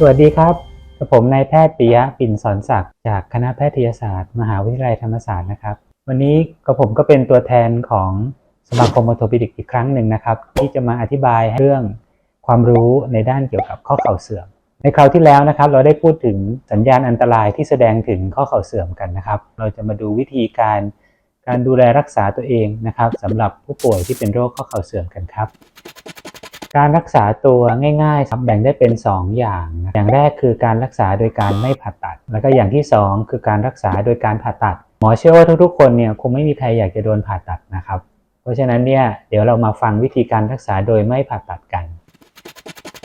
สวัสดีครับกับผมนายแพทย์ปิยะปิ่นสอนศักดิ์จากคณะแพทยศาสตร์ มหาวิทยาลัยธรรมศาสตร์นะครับ วันนี้กับผมก็เป็นตัวแทนของสมาคมออโทปิดิกอีกครั้งหนึ่งนะครับ ที่จะมาอธิบายเรื่องความรู้ในด้านเกี่ยวกับข้อเข่าเสื่อม ในคราวที่แล้วนะครับ เราได้พูดถึงสัญญาณอันตรายที่แสดงถึงข้อเข่าเสื่อมกันนะครับ เราจะมาดูวิธีการการดูแลรักษาตัวเองนะครับสำหรับผู้ป่วยที่เป็นโรคข้อเข่าเสื่อมกันครับ การรักษาตัวง่ายๆครับแบ่งได้เป็น 2 อย่างนะอย่างแรกคือการรักษาโดยการไม่ผ่าตัด แล้วก็อย่างที่ 2 คือการรักษาโดยการผ่าตัด หมอเชื่อว่าทุกๆ คนเนี่ยคงไม่มีใครอยากจะโดนผ่าตัดนะครับ เพราะฉะนั้นเนี่ยเดี๋ยวเรามาฟังวิธีการรักษาโดยไม่ผ่าตัดกัน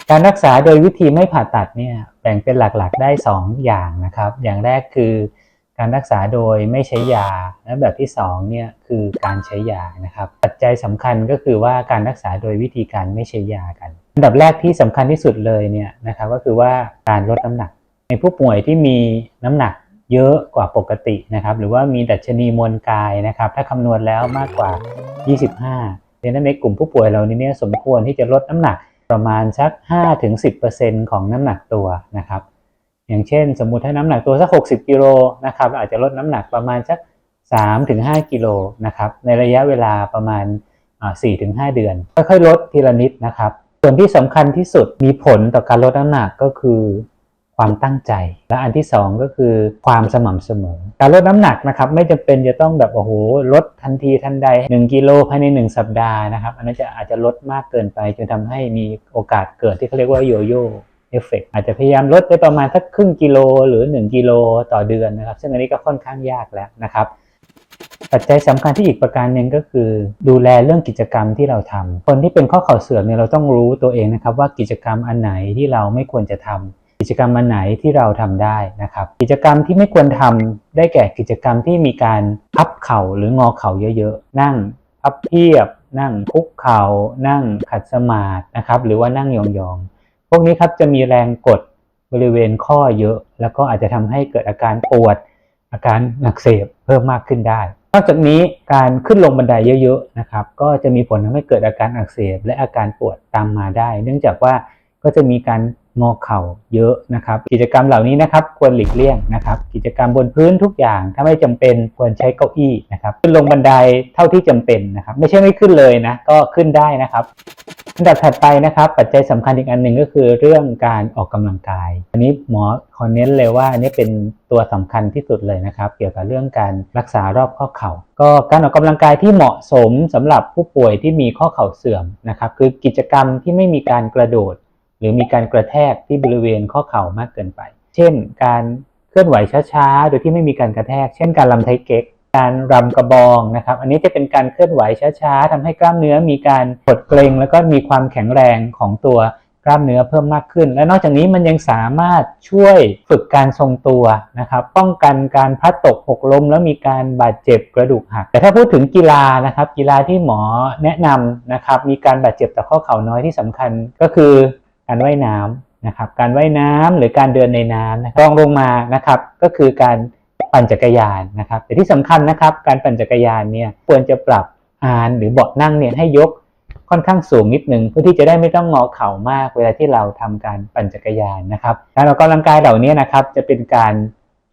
การรักษาโดยวิธีไม่ผ่าตัดเนี่ยแบ่งเป็นหลักๆได้ 2 อย่างนะครับ อย่างแรกคือ การรักษาโดยไม่ใช้ยา และแบบที่2เนี่ยคือการใช้ยานะครับ ปัจจัยสำคัญก็คือว่าการรักษาโดยวิธีการไม่ใช้ยากัน อันดับแรกที่สำคัญที่สุดเลยเนี่ยนะครับก็คือว่าการลดน้ำหนัก ในผู้ป่วยที่มีน้ำหนักเยอะกว่าปกตินะครับหรือว่ามีดัชนีมวลกายนะครับ ถ้าคำนวณแล้วมากกว่า 25ดังนั้นในกลุ่มผู้ป่วยเรานี้เนี่ยสมควรที่จะลดน้ำหนักประมาณสัก 5-10%ของน้ำหนักตัวนะครับ อย่างเช่น สมมุติถ้าน้ำหนักตัวสัก 60กิโลนะครับเราอาจจะลดน้ำหนักประมาณสัก3-5กิโลนะครับในระยะเวลาประมาณ 4-5 เดือน ค่อยๆ ลดทีละนิดนะครับ ส่วนที่สำคัญที่สุดมีผลต่อการลดน้ำหนักก็คือความตั้งใจ และอันที่สองก็คือความสม่ำเสมอ การลดน้ำหนักนะครับไม่จำเป็นจะต้องแบบโอ้โหลดทันทีทันใด 1กิโลภายใน 1 สัปดาห์นะครับ อันนั้นจะอาจจะลดมากเกินไปจนทำให้มีโอกาสเกิดที่เขาเรียกว่าโยโย่ เอฟเฟกอาจจะพยายามลดได้ประมาณสักครึ่งกิโลหรือ 1 กิโลต่อเดือนนะครับ ซึ่งอันนี้ก็ค่อนข้างยากแล้วนะครับ ปัจจัยสำคัญที่อีกประการหนึ่งก็คือ ดูแลเรื่องกิจกรรมที่เราทำคนที่เป็นข้อเข่าเสื่อมเนี่ยเราต้องรู้ตัวเองนะครับ ว่ากิจกรรมอันไหนที่เราไม่ควรจะทำกิจกรรมอันไหนที่เราทำได้นะครับ กิจกรรมที่ไม่ควรทำได้แก่กิจกรรมที่มีการพับเข่าหรืองอเข่าเยอะๆ นั่งพับเพียบ นั่งคุกเข่านั่งขัดสมาธินะครับหรือว่านั่งยองๆ วกนี้ครับจะมีแรงกดบริเวณข้อเยอะ แล้วก็อาจจะทำให้เกิดอาการปวด อาการหนักเสพเพิ่มมากขึ้นได้ นอกจากนี้การขึ้นลงบันไดเยอะๆนะครับ ก็จะมีผลทำให้เกิดอาการอักเสบและอาการปวดตามมาได้ เนื่องจากว่าก็จะมีการงอเข่าเยอะนะครับ กิจกรรมเหล่านี้นะครับควรหลีกเลี่ยงนะครับ กิจกรรมบนพื้นทุกอย่าง ถ้าไม่จำเป็นควรใช้เก้าอี้นะครับ ขึ้นลงบันไดเท่าที่จำเป็นนะครับ ไม่ใช่ไม่ขึ้นเลยนะ ก็ขึ้นได้นะครับ อันดับถัดไปนะครับ ปัจจัยสำคัญอีกอันหนึ่งก็คือเรื่องการออกกำลังกาย อันนี้หมอขอเน้นเลยว่าอันนี้เป็นตัวสำคัญที่สุดเลยนะครับ เกี่ยวกับเรื่องการรักษารอบข้อเข่า ก็การออกกำลังกายที่เหมาะสมสำหรับผู้ป่วยที่มีข้อเข่าเสื่อมนะครับ คือกิจกรรมที่ไม่มีการกระโดด หรือมีการกระแทกที่บริเวณข้อเข่ามากเกินไป เช่น การเคลื่อนไหวช้าๆ โดยที่ไม่มีการกระแทก เช่น การลำไทเก๊ก การรำกระบองนะครับ อันนี้จะเป็นการเคลื่อนไหวช้าๆทำให้กล้ามเนื้อมีการกดเกร็งแล้วก็มีความแข็งแรงของตัวกล้ามเนื้อเพิ่มมากขึ้น และนอกจากนี้มันยังสามารถช่วยฝึกการทรงตัวนะครับป้องกันการพลัดตกหกล้มแล้วมีการบาดเจ็บกระดูกหัก แต่ถ้าพูดถึงกีฬานะครับ กีฬาที่หมอแนะนำนะครับมีการบาดเจ็บต่อข้อเข่าน้อยที่สำคัญก็คือการว่ายน้ำนะครับการว่ายน้ำหรือการเดินในน้ำนะครับรองลงมานะครับก็คือการ ปั่นจักรยานนะครับ แต่ที่สำคัญนะครับ การปั่นจักรยานเนี่ยควรจะปรับอานหรือเบาะนั่งเนี่ยให้ยกค่อนข้างสูงนิดนึงเพื่อที่จะได้ไม่ต้องงอเข่ามากเวลาที่เราทำการปั่นจักรยานนะครับการออกกำลังกายเหล่านี้นะครับจะเป็นการ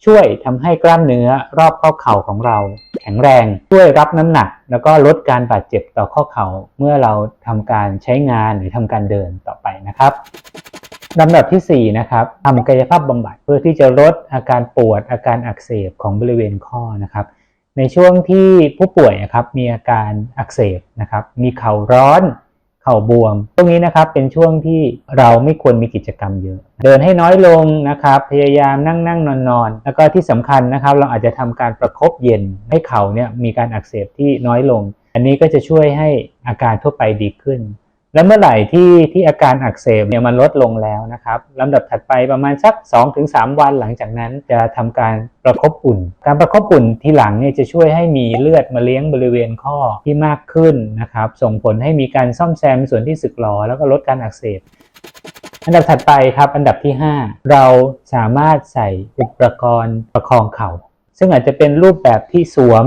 ช่วยทำให้กล้ามเนื้อรอบข้อเข่าของเรา แข็งแรงช่วยรับน้ำหนัก แล้วก็ลดการบาดเจ็บต่อข้อเข่าเมื่อเราทำการใช้งานหรือทำการเดินต่อไปนะครับ ลำดับที่ 4 นะครับทำกายภาพบำบัดเพื่อที่จะลดอาการปวดอาการอักเสบของบริเวณข้อนะครับ ในช่วงที่ผู้ป่วยนะครับมีอาการอักเสบนะครับ มีเข่าร้อน เข่าบวม ตรงนี้นะครับเป็นช่วงที่เราไม่ควรมีกิจกรรมเยอะ เดินให้น้อยลงนะครับ พยายามนั่งนั่งนอนนอนแล้วก็ที่สำคัญนะครับ เราอาจจะทำการประคบเย็นให้เข่าเนี่ยมีการอักเสบที่น้อยลง อันนี้ก็จะช่วยให้อาการทั่วไปดีขึ้น และเมื่อไหร่ที่ที่อาการอักเสบเนี่ยมันลดลงแล้วนะครับลำดับถัดไปประมาณสัก 2-3 วันหลังจากนั้นจะทำการประคบอุ่น การประคบอุ่นทีหลังเนี่ยจะช่วยให้มีเลือดมาเลี้ยงบริเวณข้อที่มากขึ้นนะครับ ส่งผลให้มีการซ่อมแซมส่วนที่สึกหรอแล้วก็ลดการอักเสบอันดับถัดไปครับ อันดับที่ 5 เราสามารถใส่อุปกรณ์ประคองเข่า ซึ่งอาจจะเป็นรูปแบบที่สวม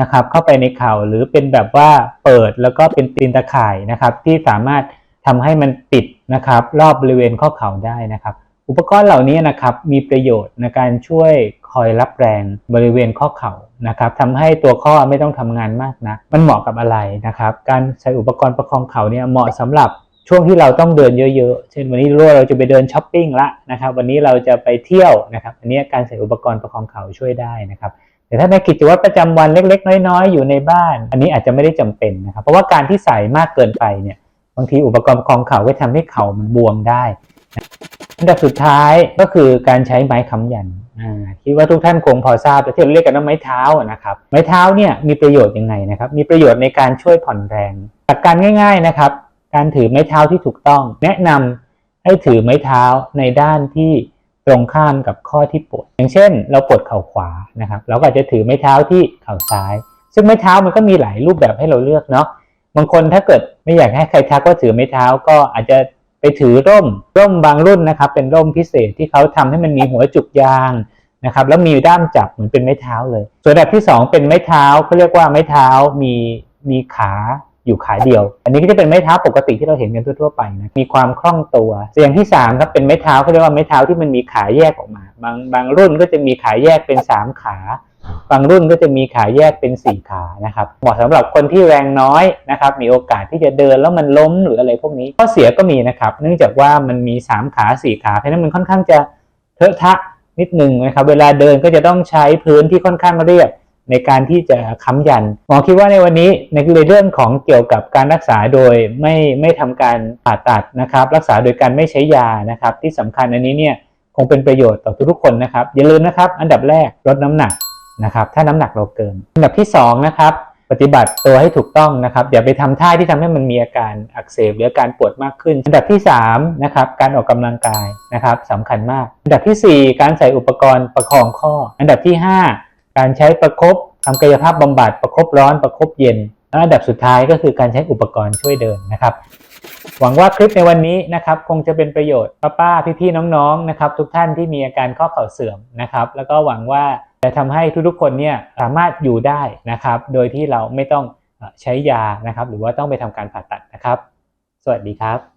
นะครับ เข้าไปในเข่าหรือเป็นแบบว่าเปิดแล้วก็เป็นตีนตะข่ายนะครับ ที่สามารถทำให้มันปิดนะครับ รอบบริเวณข้อเข่าได้นะครับ อุปกรณ์เหล่านี้นะครับมีประโยชน์ในการช่วยคอยรับแรงบริเวณข้อเข่านะครับทำให้ตัวข้อไม่ต้องทำงานมากนะมันเหมาะกับอะไรนะครับ การใช้อุปกรณ์ประคองเข่าเนี่ยเหมาะสำหรับช่วงที่เราต้องเดินเยอะๆ เช่นวันนี้รู้ว่าเราจะไปเดินช้อปปิ้งละนะครับ วันนี้เราจะไปเที่ยวนะครับ อันนี้การใส่อุปกรณ์ประคองเข่าช่วยได้นะครับ แต่ถ้าในกิจวัตรประจำวันเล็ก ๆ น้อยๆ อยู่ในบ้าน อันนี้อาจจะไม่ได้จำเป็นนะครับ เพราะว่าการที่ใส่มากเกินไปเนี่ย บางทีอุปกรณ์คองเข่าก็ทำให้เข่ามันบวมได้นะอันดับสุดท้ายก็คือการใช้ไม้ค้ำยันอ่าคิดว่าทุกท่านคงพอทราบที่เราเรียกกันว่าไม้เท้านะครับ ไม้เท้าเนี่ยมีประโยชน์ยังไงนะครับ มีประโยชน์ในการช่วยผ่อนแรงหลักการง่าย ๆนะครับ การถือไม้เท้าที่ถูกต้อง แนะนำให้ถือไม้เท้าในด้านที่ ตรงข้ามกับข้อที่ปวด อย่างเช่น เราปวดเข่าขวานะครับเราก็อาจจะถือไม้เท้าที่เข่าซ้าย ซึ่งไม้เท้ามันก็มีหลายรูปแบบให้เราเลือกเนาะบางคนถ้าเกิดไม่อยากให้ใครทักว่าถือไม้เท้าก็อาจจะไปถือร่มร่มบางรุ่นนะครับ เป็นร่มพิเศษที่เขาทำให้มันมีหัวจุกยางนะครับแล้วมีด้ามจับเหมือนเป็นไม้เท้าเลย ส่วนแบบที่สองเป็นไม้เท้าเขาเรียกว่าไม้เท้ามีมีขา อยู่ขาเดียว อันนี้ก็จะเป็นไม้เท้าปกติที่เราเห็นกันทั่วๆไปนะ มีความคล่องตัวส่วนอย่างที่สามครับเป็นไม้เท้าเขาเรียกว่าไม้เท้าที่มันมีขาแยกออกมา บางบางรุ่นก็จะมีขาแยกเป็นสามขา บางรุ่นก็จะมีขาแยกเป็น 4 ขานะครับ เหมาะสำหรับคนที่แรงน้อยนะครับ มีโอกาสที่จะเดินแล้วมันล้มหรืออะไรพวกนี้ ข้อเสียก็มีนะครับ เนื่องจากว่ามันมี 3 ขา 4 ขาเพราะนั้นมันค่อนข้างจะเทอะทะนิดหนึ่งนะครับ เวลาเดินก็จะต้องใช้พื้นที่ค่อนข้างเรียบ ในการที่จะค้ำยัน หมอคิดว่าในวันนี้ในเรื่องของเกี่ยวกับการรักษาโดยไม่ไม่ทำการผ่าตัดนะครับ รักษาโดยการไม่ใช้ยานะครับ ที่สำคัญอันนี้เนี่ยคงเป็นประโยชน์ต่อทุกๆคนนะครับ อย่าลืมนะครับ อันดับแรกลดน้ำหนักนะครับ ถ้าน้ำหนักเราเกิน อันดับที่2นะครับปฏิบัติตัวให้ถูกต้องนะครับ อย่าไปทำท่าที่ทำให้มันมีอาการอักเสบหรืออาการปวดมากขึ้น อันดับที่3นะครับการออกกำลังกายนะครับสำคัญมาก อันดับทีสี่ 4 การใส่อุปกรณ์ประคองข้อ อันดับที่ 5 การใช้ประคบทำกายภาพบำบัดประคบร้อนประคบเย็นและอันดับสุดท้ายก็คือการใช้อุปกรณ์ช่วยเดินนะครับ หวังว่าคลิปในวันนี้นะครับ คงจะเป็นประโยชน์ป้าป้าพี่ๆน้องๆนะครับ ทุกท่านที่มีอาการข้อเข่าเสื่อมนะครับ แล้วก็หวังว่าจะทำให้ทุกๆคนเนี่ยสามารถอยู่ได้นะครับ โดยที่เราไม่ต้องใช้ยานะครับ หรือว่าต้องไปทำการผ่าตัดนะครับ สวัสดีครับ